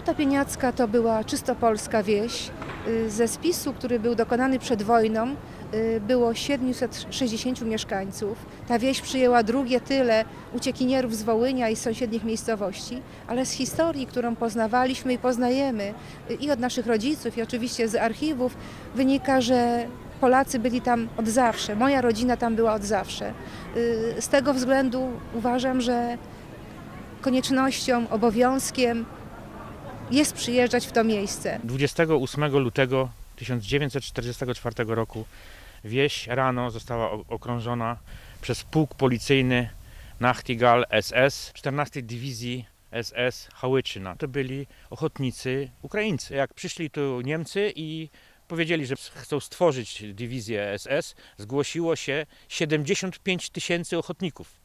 Huta Pieniacka to była czysto polska wieś. Y, Ze spisu, który był dokonany przed wojną, y, było 760 mieszkańców. Ta wieś przyjęła drugie tyle uciekinierów z Wołynia i z sąsiednich miejscowości, ale z historii, którą poznawaliśmy i poznajemy y, i od naszych rodziców, i oczywiście z archiwów, wynika, że Polacy byli tam od zawsze. Moja rodzina tam była od zawsze. Z tego względu uważam, że koniecznością, obowiązkiem jest przyjeżdżać w to miejsce. 28 lutego 1944 roku wieś rano została okrążona przez pułk policyjny Nachtigal SS 14 Dywizji SS Hałyczyna. To byli ochotnicy Ukraińcy. Jak przyszli tu Niemcy i powiedzieli, że chcą stworzyć dywizję SS, zgłosiło się 75 tysięcy ochotników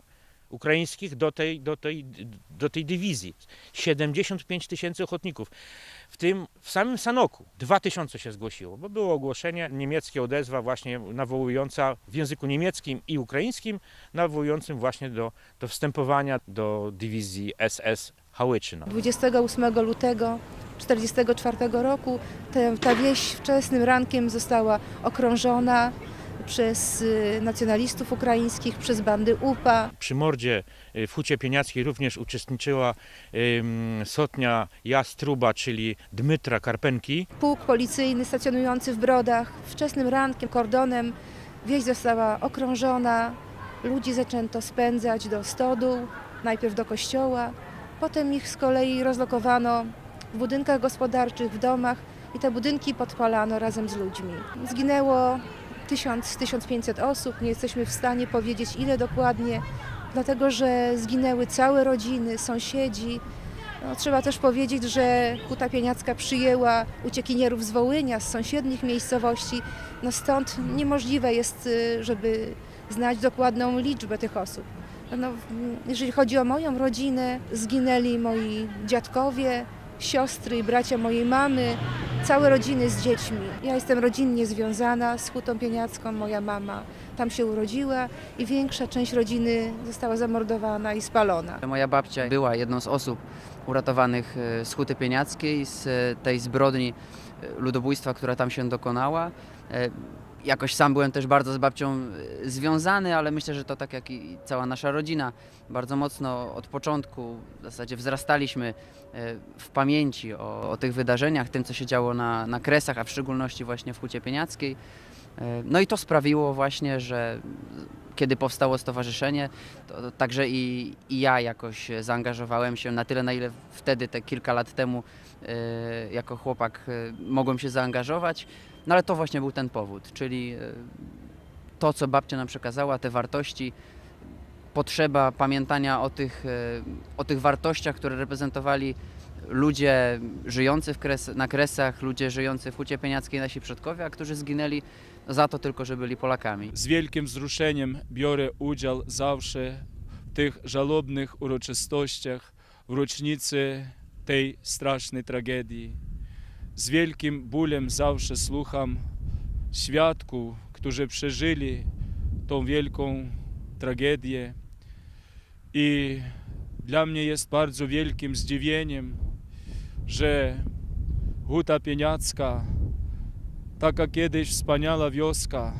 ukraińskich do tej, do tej, do tej dywizji. 75 tysięcy ochotników. W tym w samym Sanoku 2000 się zgłosiło, bo było ogłoszenie, niemieckie odezwa właśnie nawołująca w języku niemieckim i ukraińskim, nawołującym właśnie do, do wstępowania do dywizji SS Hałyczyna. 28 lutego 1944 roku te, ta wieś wczesnym rankiem została okrążona przez y, nacjonalistów ukraińskich, przez bandy UPA. Przy mordzie y, w Hucie Pieniackiej również uczestniczyła sotnia Jastruba, czyli Dmytra Karpenki. Pułk policyjny stacjonujący w Brodach wczesnym rankiem kordonem wieś została okrążona. Ludzi zaczęto spędzać do stodół, najpierw do kościoła, potem ich z kolei rozlokowano w budynkach gospodarczych, w domach i te budynki podpalano razem z ludźmi. Zginęło 1000-1500 osób, nie jesteśmy w stanie powiedzieć ile dokładnie, dlatego że zginęły całe rodziny, sąsiedzi, no, trzeba też powiedzieć, że Huta Pieniacka przyjęła uciekinierów z Wołynia, z sąsiednich miejscowości. No stąd niemożliwe jest, y, żeby znać dokładną liczbę tych osób. No, jeżeli chodzi o moją rodzinę, zginęli moi dziadkowie, siostry i bracia mojej mamy, całe rodziny z dziećmi. Ja jestem rodzinnie związana z Hutą Pieniacką, moja mama tam się urodziła i większa część rodziny została zamordowana i spalona. Moja babcia była jedną z osób uratowanych e, z Huty Pieniackiej, z e, tej zbrodni e, ludobójstwa, która tam się dokonała. Jakoś sam byłem też bardzo z babcią e, związany, ale myślę, że to tak jak i cała nasza rodzina, bardzo mocno od początku w zasadzie wzrastaliśmy e, w pamięci o, o tych wydarzeniach, tym co się działo na, na Kresach, a w szczególności właśnie w Hucie Pieniackiej. E, No i to sprawiło właśnie, że kiedy powstało stowarzyszenie, to, także i, i ja jakoś zaangażowałem się na tyle, na ile wtedy, te kilka lat temu, jako chłopak mogłem się zaangażować. No ale to właśnie był ten powód, czyli e, to, co babcia nam przekazała, te wartości, potrzeba pamiętania o tych, e, o tych wartościach, które reprezentowali ludzie żyjący kres, na Kresach, ludzie żyjący w Hucie Pieniackiej, nasi przodkowie, a którzy zginęli za to tylko, że byli Polakami. З wielkim wzruszeniem biorę udział zawsze w tych żalobnych uroczystościach w rocznicy tej strasznej tragedii. Z wielkim bólem zawsze słucham świadków, którzy przeżyli tą wielką tragedię. I dla mnie jest bardzo wielkim zdziwieniem, że Huta Pieniacka, taka kiedyś wspaniała wioska,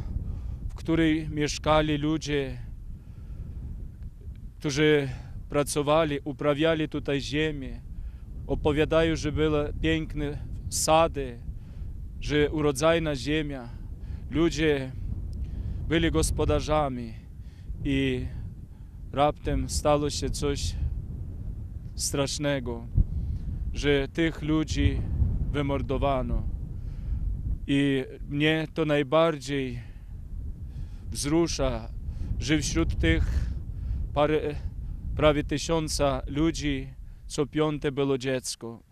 w której mieszkali ludzie, którzy pracowali, uprawiali tutaj ziemię. Opowiadają, że były piękne sady, że urodzajna ziemia. Ludzie byli gospodarzami i raptem stało się coś strasznego, że tych ludzi wymordowano. I mnie to najbardziej wzrusza, że wśród tych parę, prawie tysiąca ludzi co piąte było dziecko,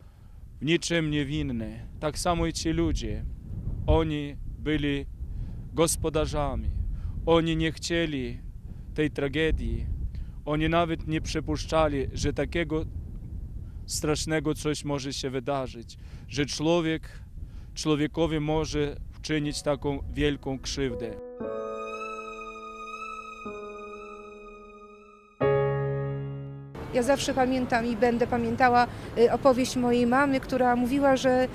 w niczym niewinne. Tak samo i ci ludzie, oni byli gospodarzami, oni nie chcieli tej tragedii, oni nawet nie przypuszczali, że takiego strasznego coś może się wydarzyć, że człowiek człowiekowi może wczynić taką wielką krzywdę. Ja zawsze pamiętam i będę pamiętała y, opowieść mojej mamy, która mówiła, że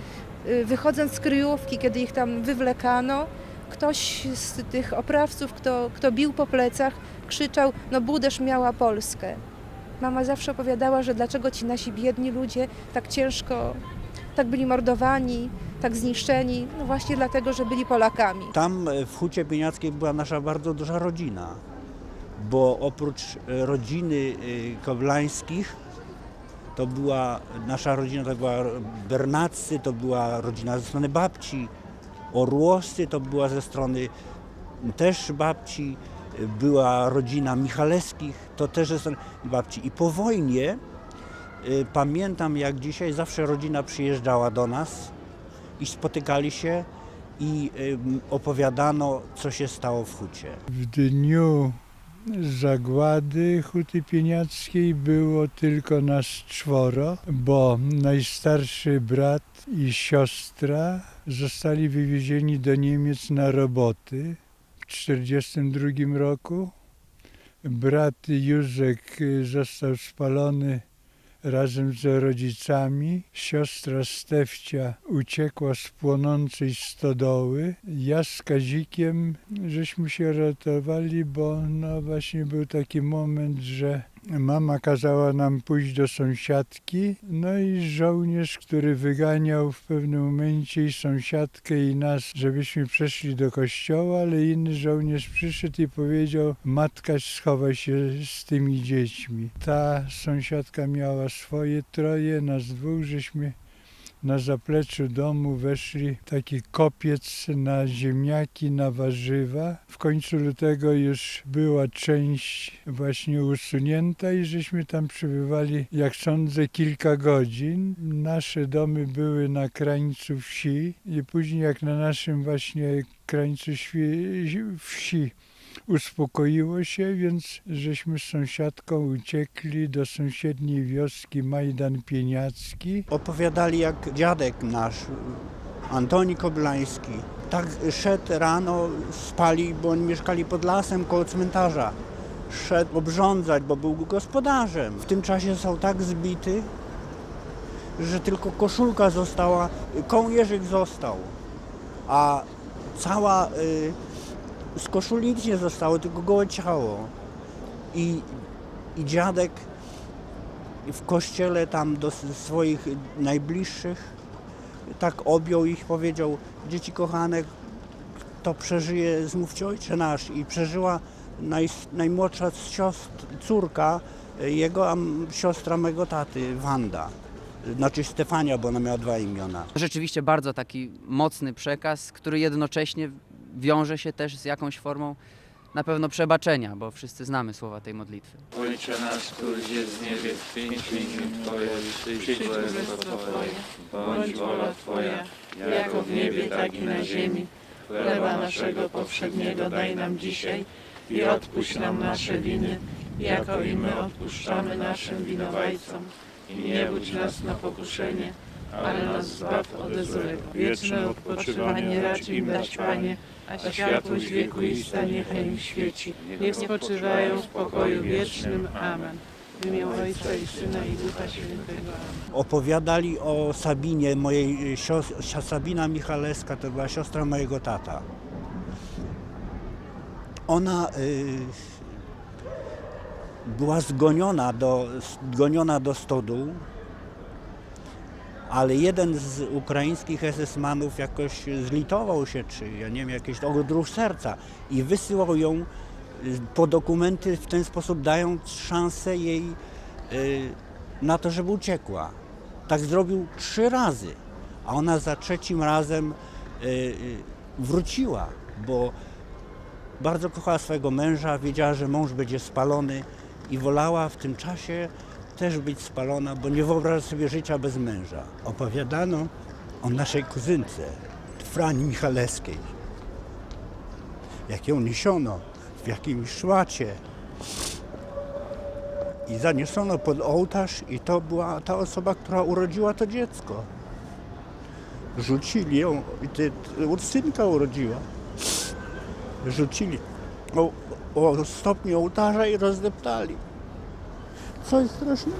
y, wychodząc z kryjówki, kiedy ich tam wywlekano, ktoś z tych oprawców, kto, kto bił po plecach, krzyczał, no Budesz miała Polskę. Mama zawsze opowiadała, że dlaczego ci nasi biedni ludzie tak ciężko, tak byli mordowani, tak zniszczeni, no właśnie dlatego, że byli Polakami. Tam e, w Hucie Pieniackiej była nasza bardzo duża rodzina, bo oprócz e, rodziny e, Koblańskich, to była nasza rodzina, to była Bernaccy, to była rodzina ze strony babci, Orłoscy to była ze strony też babci, e, była rodzina Michalewskich, to też ze strony babci. I po wojnie pamiętam jak dzisiaj zawsze rodzina przyjeżdżała do nas i spotykali się i opowiadano, co się stało w Hucie. W dniu zagłady Huty Pieniackiej było tylko nas czworo, bo najstarszy brat i siostra zostali wywiezieni do Niemiec na roboty w 1942 roku. Brat Józek został spalony razem z rodzicami. Siostra Stefcia uciekła z płonącej stodoły. Ja z Kazikiem żeśmy się ratowali, bo no właśnie był taki moment, że mama kazała nam pójść do sąsiadki. No i żołnierz, który wyganiał w pewnym momencie i sąsiadkę i nas, żebyśmy przeszli do kościoła, ale inny żołnierz przyszedł i powiedział, matka schowaj się z tymi dziećmi. Ta sąsiadka miała swoje troje, nas dwóch, żeśmy na zapleczu domu weszli taki kopiec na ziemniaki, na warzywa. W końcu lutego już była część właśnie usunięta i żeśmy tam przebywali, jak sądzę, kilka godzin. Nasze domy były na krańcu wsi i później jak na naszym właśnie krańcu wsi uspokoiło się, więc żeśmy z sąsiadką uciekli do sąsiedniej wioski Majdan Pieniacki. Opowiadali, jak dziadek nasz, Antoni Koblański, tak szedł rano, spali, bo oni mieszkali pod lasem koło cmentarza. Szedł obrządzać, bo był gospodarzem. W tym czasie został tak zbity, że tylko koszulka została, kołnierzyk został, a cała y, z koszuli nic nie zostało, tylko gołe ciało. I, i dziadek w kościele tam do swoich najbliższych tak objął ich, powiedział, dzieci kochane, to przeżyje, zmówcie ojcze nasz. I przeżyła naj, najmłodsza z siostr, córka y, jego, a siostra mego taty, Wanda. Znaczy Stefania, bo ona miała dwa imiona. Rzeczywiście bardzo taki mocny przekaz, który jednocześnie wiąże się też z jakąś formą na pewno przebaczenia, bo wszyscy znamy słowa tej modlitwy. Ojcze nasz, któryś jest w niebie, święć imię Twoje, przyjdź królestwo Twoje, bądź wola Twoja, jako w niebie, tak i na ziemi. Chleba naszego powszedniego daj nam dzisiaj i odpuść nam nasze winy, jako i my odpuszczamy naszym winowajcom. I nie budź nas na pokuszenie, ale nas zbaw ode złego. Wieczne odpoczywanie racz im dać, Panie, a światłość wieku i niechaj im świeci. Niech spoczywają w pokoju wiecznym. Amen. W imię Ojca i Syna i Ducha Świętego. Amen. Opowiadali o Sabinie, mojej siostrze, Sabina Michalewska, to była siostra mojego tata. Ona y, była zgoniona do, zgoniona do stodół, ale jeden z ukraińskich SS-manów jakoś zlitował się, czy ja nie wiem, jakiś odruch serca i wysyłał ją y, po dokumenty w ten sposób, dając szansę jej y, na to, żeby uciekła. Tak zrobił trzy razy, a ona za trzecim razem y, y, wróciła, bo bardzo kochała swojego męża, wiedziała, że mąż będzie spalony i wolała w tym czasie też być spalona, bo nie wyobraża sobie życia bez męża. Opowiadano o naszej kuzynce, Frani Michalewskiej, jak ją niesiono w jakimś szłacie i zaniesiono pod ołtarz i to była ta osoba, która urodziła to dziecko. Rzucili ją i ty, ty, synka urodziła. Rzucili o, o stopniu ołtarza i rozdeptali. Coś strasznego.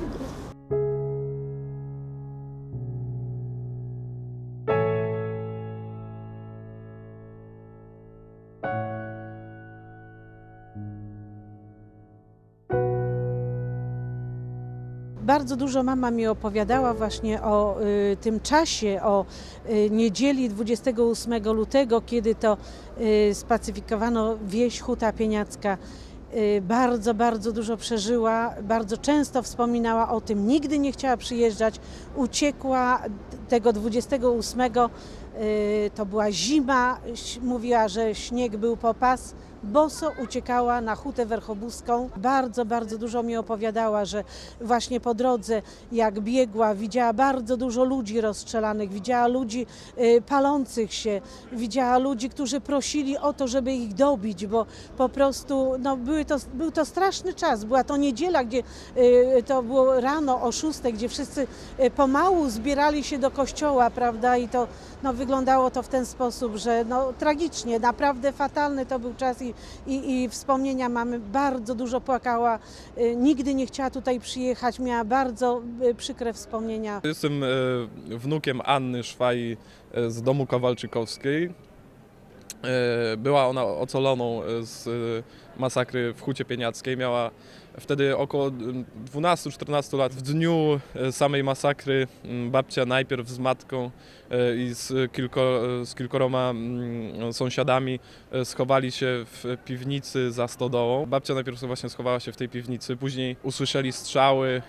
Bardzo dużo mama mi opowiadała właśnie o y, tym czasie, o y, niedzieli 28 lutego, kiedy to y, spacyfikowano wieś Huta Pieniacka. Y, bardzo, bardzo dużo przeżyła, bardzo często wspominała o tym, nigdy nie chciała przyjeżdżać, uciekła tego 28, y, to była zima, mówiła, że śnieg był po pas, boso uciekała na Hutę Werchobuską. Bardzo, bardzo dużo mi opowiadała, że właśnie po drodze, jak biegła, widziała bardzo dużo ludzi rozstrzelanych, widziała ludzi y, palących się, widziała ludzi, którzy prosili o to, żeby ich dobić, bo po prostu no, były to, był to straszny czas. Była to niedziela, gdzie y, to było rano o 6, gdzie wszyscy y, pomału zbierali się do kościoła, prawda? I to no, to w ten sposób, że no, tragicznie, naprawdę fatalny to był czas i, i, i wspomnienia mamy. Bardzo dużo płakała, y, nigdy nie chciała tutaj przyjechać, miała bardzo y, przykre wspomnienia. Jestem e, wnukiem Anny Szwaj e, z domu Kowalczykowskiej. E, Była ona ocaloną z masakry w Hucie Pieniackiej. Miała wtedy około m, 12-14 lat. W dniu e, samej masakry m, babcia najpierw z matką e, i z, kilko, e, z mm, sąsiadami schowali się w piwnicy za stodołą. Babcia najpierw właśnie schowała się w tej piwnicy, później usłyszeli strzały,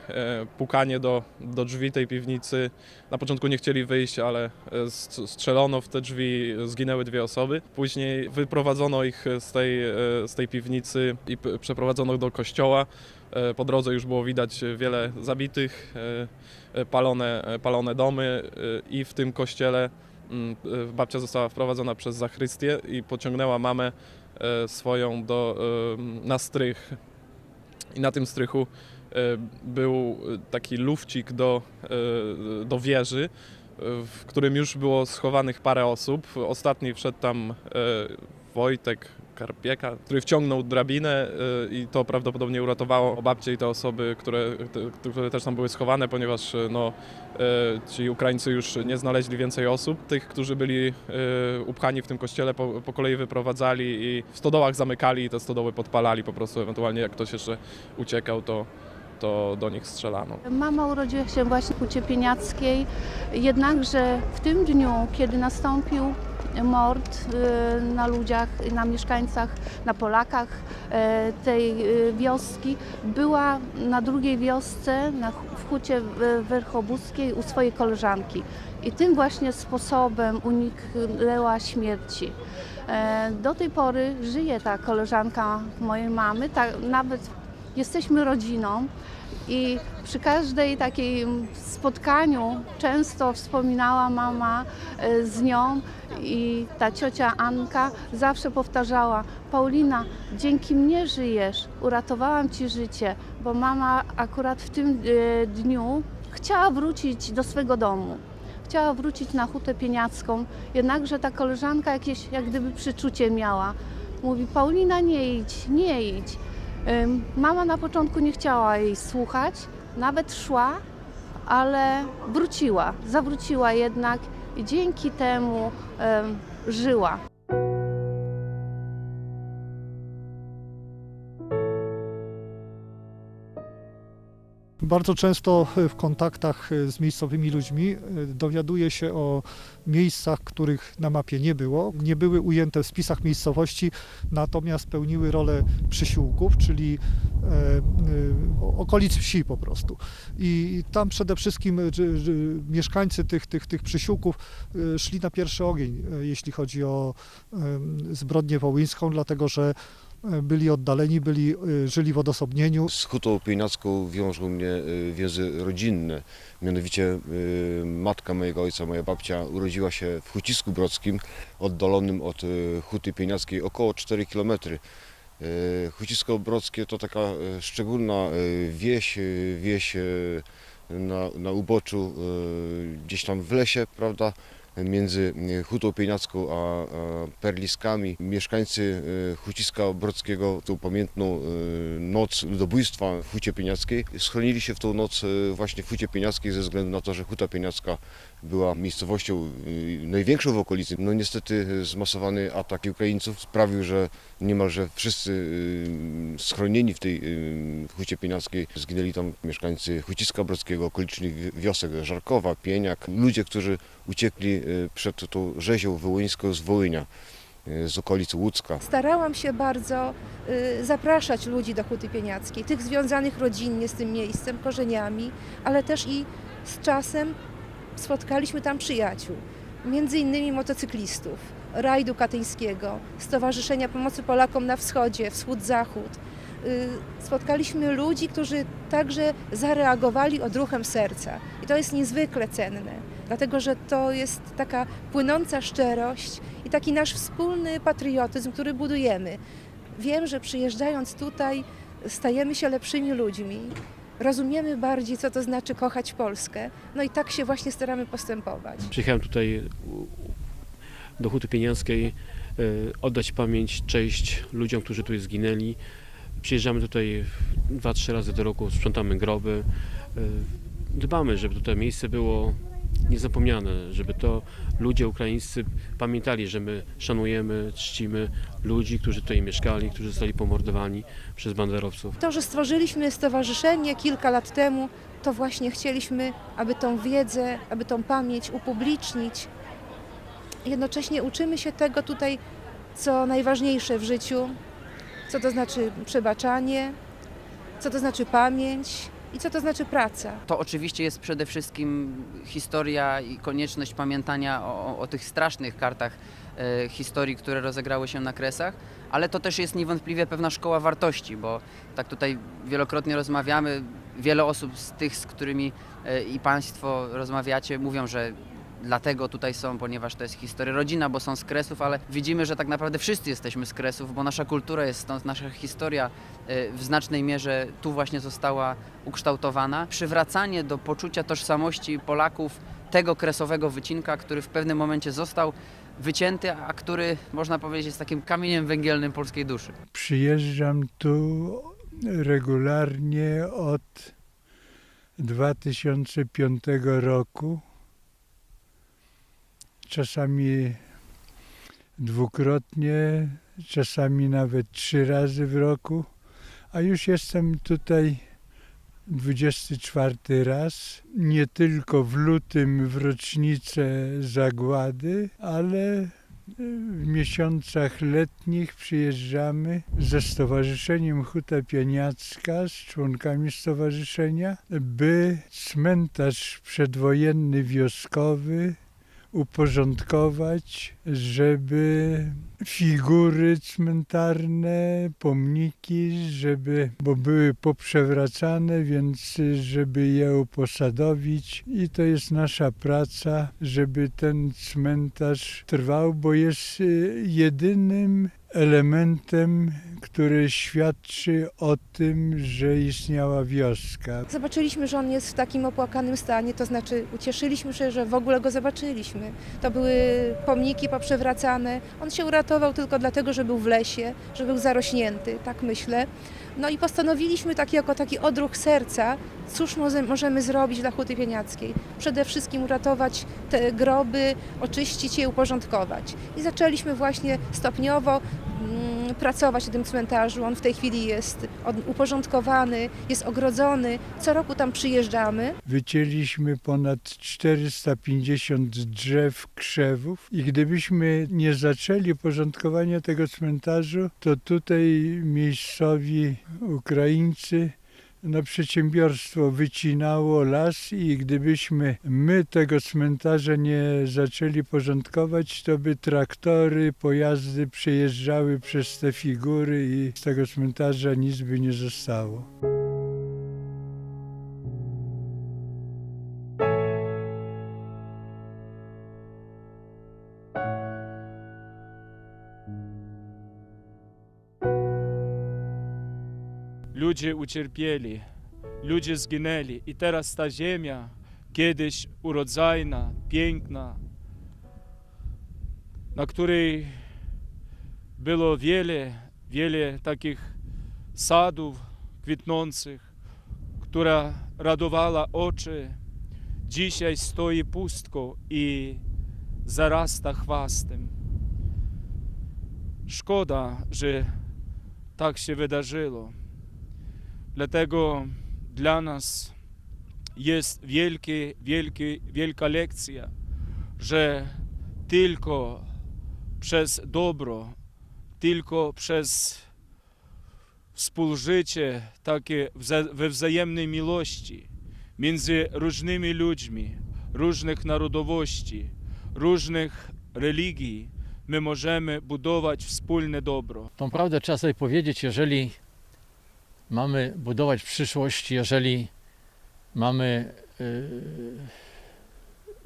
pukanie do, do drzwi tej piwnicy. Na początku nie chcieli wyjść, ale st- strzelono w te drzwi, zginęły dwie osoby. Później wyprowadzono ich z tej, z tej piwnicy i przeprowadzono do kościoła. E, Po drodze już było widać wiele zabitych, e, e, palone, palone domy i w tym kościele mm, babcia została wprowadzona przez zachrystię i pociągnęła mamę swoją do, na strych. I na tym strychu był taki lufcik do, do wieży, w którym już było schowanych parę osób. Ostatni wszedł tam Wojtek Karpieka, który wciągnął drabinę e, i to prawdopodobnie uratowało babcie i te osoby, które, te, które też tam były schowane, ponieważ e, no, e, ci Ukraińcy już nie znaleźli więcej osób. Tych, którzy byli upchani w tym kościele, po, po kolei wyprowadzali i w stodołach zamykali i te stodoły podpalali po prostu, ewentualnie jak ktoś jeszcze uciekał, to, to do nich strzelano. Mama urodziła się właśnie w Hucie Pieniackiej, jednakże w tym dniu, kiedy nastąpił mord y, na ludziach, na mieszkańcach, na Polakach e, tej y, wioski, była na drugiej wiosce, na, w Hucie y, Werchobuskiej u swojej koleżanki. I tym właśnie sposobem uniknęła śmierci. E, Do tej pory żyje ta koleżanka mojej mamy, tak, nawet jesteśmy rodziną. I przy każdej takiej spotkaniu często wspominała mama e, z nią i ta ciocia Anka zawsze powtarzała: Paulina, dzięki mnie żyjesz, uratowałam ci życie, bo mama akurat w tym e, dniu chciała wrócić do swego domu. Chciała wrócić na hutę pieniacką, jednakże ta koleżanka jakieś jak gdyby przeczucie miała. Mówi: Paulina, nie idź, nie idź. Mama na początku nie chciała jej słuchać, nawet szła, ale wróciła, zawróciła jednak i dzięki temu em, żyła. Bardzo często w kontaktach z miejscowymi ludźmi e, dowiaduję się o miejscach, których na mapie nie było. Nie były ujęte w spisach miejscowości, natomiast pełniły rolę przysiłków, czyli e, e, okolic wsi po prostu. I tam przede wszystkim e, mieszkańcy tych, tych, tych przysiłków e, szli na pierwszy ogień, e, jeśli chodzi o e, zbrodnię wołyńską, dlatego że e, byli oddaleni, byli, e, żyli w odosobnieniu. Z Hutą Pieniacką wiążą mnie y, więzy rodzinne. Mianowicie y, matka mojego ojca, moja babcia, urodziła się w Hucisku Brodzkim, oddalonym od Huty Pieniackiej około 4 km. Hucisko Brodzkie to taka szczególna wieś, wieś na, na uboczu, gdzieś tam w lesie, prawda, między e, Hutą Pieniacką a, Perliskami. Mieszkańcy e, Huciska Brodzkiego tą pamiętną e, noc ludobójstwa w Hucie Pieniackiej schronili się w tą noc właśnie w Hucie Pieniackiej ze względu na to, że Huta Pieniacka była miejscowością y, największą w okolicy. No niestety zmasowany atak Ukraińców sprawił, że niemalże wszyscy y, schronieni w tej y, Hucie Pieniackiej zginęli tam mieszkańcy Huciska Brodzkiego, okolicznych wi- wiosek Żarkowa, Pieniak, ludzie, którzy uciekli przed tą rzezią wołyńską z Wołynia, z okolic Łódzka. Starałam się bardzo zapraszać ludzi do Huty Pieniackiej, tych związanych rodzinnie z tym miejscem, korzeniami, ale też i z czasem spotkaliśmy tam przyjaciół, między innymi motocyklistów, Rajdu Katyńskiego, Stowarzyszenia Pomocy Polakom na Wschodzie, Wschód-Zachód. Y, Spotkaliśmy ludzi, którzy także zareagowali odruchem serca i to jest niezwykle cenne, dlatego że to jest taka płynąca szczerość i taki nasz wspólny patriotyzm, który budujemy. Wiem, że przyjeżdżając tutaj stajemy się lepszymi ludźmi, rozumiemy bardziej, co to znaczy kochać Polskę, no i tak się właśnie staramy postępować. Przyjechałem tutaj do Huty Pieniackiej e, oddać pamięć, cześć ludziom, którzy tu zginęli. Przyjeżdżamy tutaj dwa, trzy razy do roku, sprzątamy groby. e, Dbamy, żeby tutaj miejsce było niezapomniane, żeby to ludzie ukraińscy pamiętali, że my szanujemy, czcimy ludzi, którzy tutaj mieszkali, którzy zostali pomordowani przez banderowców. To, że stworzyliśmy stowarzyszenie kilka lat temu, to właśnie chcieliśmy, aby tą wiedzę, aby tą pamięć upublicznić. Jednocześnie uczymy się tego tutaj, co najważniejsze w życiu, co to znaczy przebaczanie, co to znaczy pamięć i co to znaczy praca. To oczywiście jest przede wszystkim historia i konieczność pamiętania o, o tych strasznych kartach e, historii, które rozegrały się na Kresach, ale to też jest niewątpliwie pewna szkoła wartości, bo tak tutaj wielokrotnie rozmawiamy, wiele osób z tych, z którymi e, i Państwo rozmawiacie, mówią, że dlatego tutaj są, ponieważ to jest historia rodzina, bo są z Kresów, ale widzimy, że tak naprawdę wszyscy jesteśmy z Kresów, bo nasza kultura jest stąd, nasza historia e, w znacznej mierze tu właśnie została ukształtowana. Przywracanie do poczucia tożsamości Polaków tego kresowego wycinka, który w pewnym momencie został wycięty, a który można powiedzieć jest takim kamieniem węgielnym polskiej duszy. Przyjeżdżam tu regularnie od 2005 roku. Czasami dwukrotnie, czasami nawet trzy razy w roku, a już jestem tutaj 24 raz. Nie tylko w lutym w rocznicę zagłady, ale w miesiącach letnich przyjeżdżamy ze Stowarzyszeniem Huta Pieniacka, z członkami stowarzyszenia, by cmentarz przedwojenny wioskowy uporządkować, żeby figury cmentarne, pomniki, żeby, bo były poprzewracane, więc żeby je uposadowić. I to jest nasza praca, żeby ten cmentarz trwał, bo jest jedynym elementem, który świadczy o tym, że istniała wioska. Zobaczyliśmy, że on jest w takim opłakanym stanie, to znaczy ucieszyliśmy się, że w ogóle go zobaczyliśmy. To były pomniki poprzewracane. On się uratował tylko dlatego, że był w lesie, że był zarośnięty, tak myślę. No i postanowiliśmy taki, jako taki odruch serca, cóż może, możemy zrobić dla Huty Pieniackiej. Przede wszystkim uratować te groby, oczyścić je, uporządkować. I zaczęliśmy właśnie stopniowo mm, pracować na tym cmentarzu. On w tej chwili jest uporządkowany, jest ogrodzony. Co roku tam przyjeżdżamy. Wycięliśmy ponad 450 drzew, krzewów i gdybyśmy nie zaczęli porządkowania tego cmentarzu, to tutaj miejscowi Ukraińcy no, przedsiębiorstwo wycinało las i gdybyśmy my tego cmentarza nie zaczęli porządkować, to by traktory, pojazdy przejeżdżały przez te figury i z tego cmentarza nic by nie zostało. Ludzie ucierpieli, ludzie zginęli i teraz ta ziemia, kiedyś urodzajna, piękna, na której było wiele, wiele takich sadów kwitnących, która radowała oczy, dzisiaj stoi pustko i zarasta chwastem. Szkoda, że tak się wydarzyło. Dlatego dla nas jest wielkie, wielkie, wielka lekcja, że tylko przez dobro, tylko przez współżycie takie we wzajemnej miłości między różnymi ludźmi, różnych narodowości, różnych religii, my możemy budować wspólne dobro. Tą prawdę trzeba sobie powiedzieć, jeżeli mamy budować przyszłość, jeżeli mamy,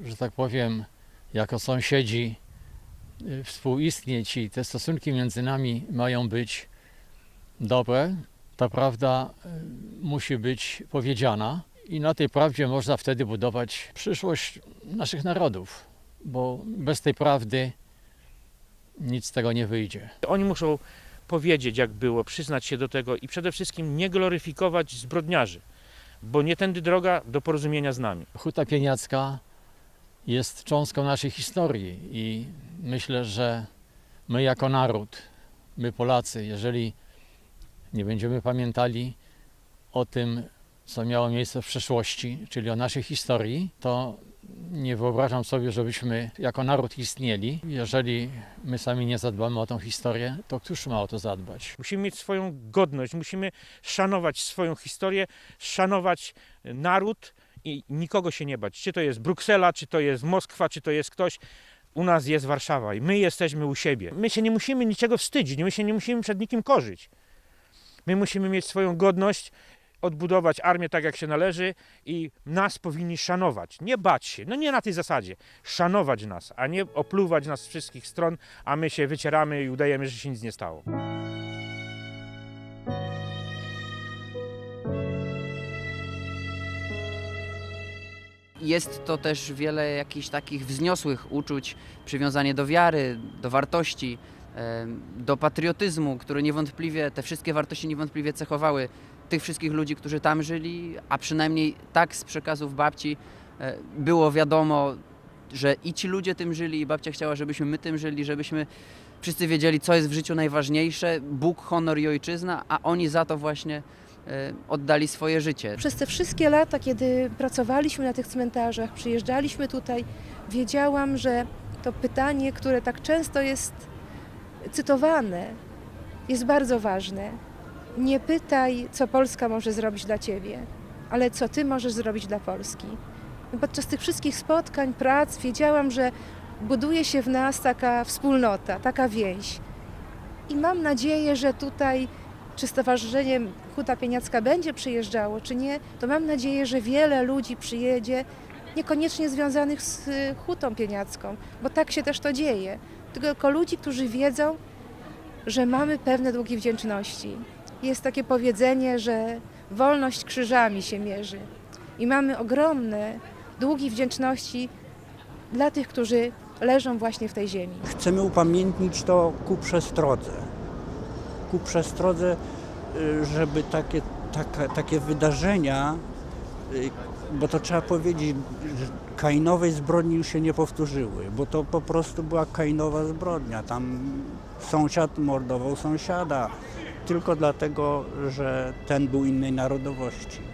yy, że tak powiem, jako sąsiedzi yy, współistnieć i te stosunki między nami mają być dobre, ta prawda yy, musi być powiedziana i na tej prawdzie można wtedy budować przyszłość naszych narodów, bo bez tej prawdy nic z tego nie wyjdzie. Oni muszą powiedzieć, jak było, przyznać się do tego i przede wszystkim nie gloryfikować zbrodniarzy, bo nie tędy droga do porozumienia z nami. Huta Pieniacka jest cząstką naszej historii i myślę, że my jako naród, my Polacy, jeżeli nie będziemy pamiętali o tym, co miało miejsce w przeszłości, czyli o naszej historii, to nie wyobrażam sobie, żebyśmy jako naród istnieli. Jeżeli my sami nie zadbamy o tą historię, to któż ma o to zadbać? Musimy mieć swoją godność, musimy szanować swoją historię, szanować naród i nikogo się nie bać. Czy to jest Bruksela, czy to jest Moskwa, czy to jest ktoś. U nas jest Warszawa i my jesteśmy u siebie. My się nie musimy niczego wstydzić, my się nie musimy przed nikim korzyć. My musimy mieć swoją godność, odbudować armię tak jak się należy i nas powinni szanować. Nie bać się, no nie na tej zasadzie. Szanować nas, a nie opluwać nas z wszystkich stron, a my się wycieramy i udajemy, że się nic nie stało. Jest to też wiele jakichś takich wzniosłych uczuć, przywiązanie do wiary, do wartości, do patriotyzmu, który niewątpliwie, te wszystkie wartości niewątpliwie cechowały tych wszystkich ludzi, którzy tam żyli, a przynajmniej tak z przekazów babci e, było wiadomo, że i ci ludzie tym żyli, i babcia chciała, żebyśmy my tym żyli, żebyśmy wszyscy wiedzieli, co jest w życiu najważniejsze, Bóg, honor i ojczyzna, a oni za to właśnie e, oddali swoje życie. Przez te wszystkie lata, kiedy pracowaliśmy na tych cmentarzach, przyjeżdżaliśmy tutaj, wiedziałam, że to pytanie, które tak często jest cytowane, jest bardzo ważne. Nie pytaj, co Polska może zrobić dla ciebie, ale co ty możesz zrobić dla Polski. Podczas tych wszystkich spotkań, prac wiedziałam, że buduje się w nas taka wspólnota, taka więź. I mam nadzieję, że tutaj, czy Stowarzyszenie Huta Pieniacka będzie przyjeżdżało, czy nie, to mam nadzieję, że wiele ludzi przyjedzie, niekoniecznie związanych z y, Hutą Pieniacką, bo tak się też to dzieje. Tylko ludzi, którzy wiedzą, że mamy pewne długi wdzięczności. Jest takie powiedzenie, że wolność krzyżami się mierzy. I mamy ogromne długi wdzięczności dla tych, którzy leżą właśnie w tej ziemi. Chcemy upamiętnić to ku przestrodze. Ku przestrodze, y, żeby takie, taka, takie wydarzenia, y, bo to trzeba powiedzieć, kainowej zbrodni już się nie powtórzyły, bo to po prostu była kainowa zbrodnia. Tam sąsiad mordował sąsiada tylko dlatego, że ten był innej narodowości.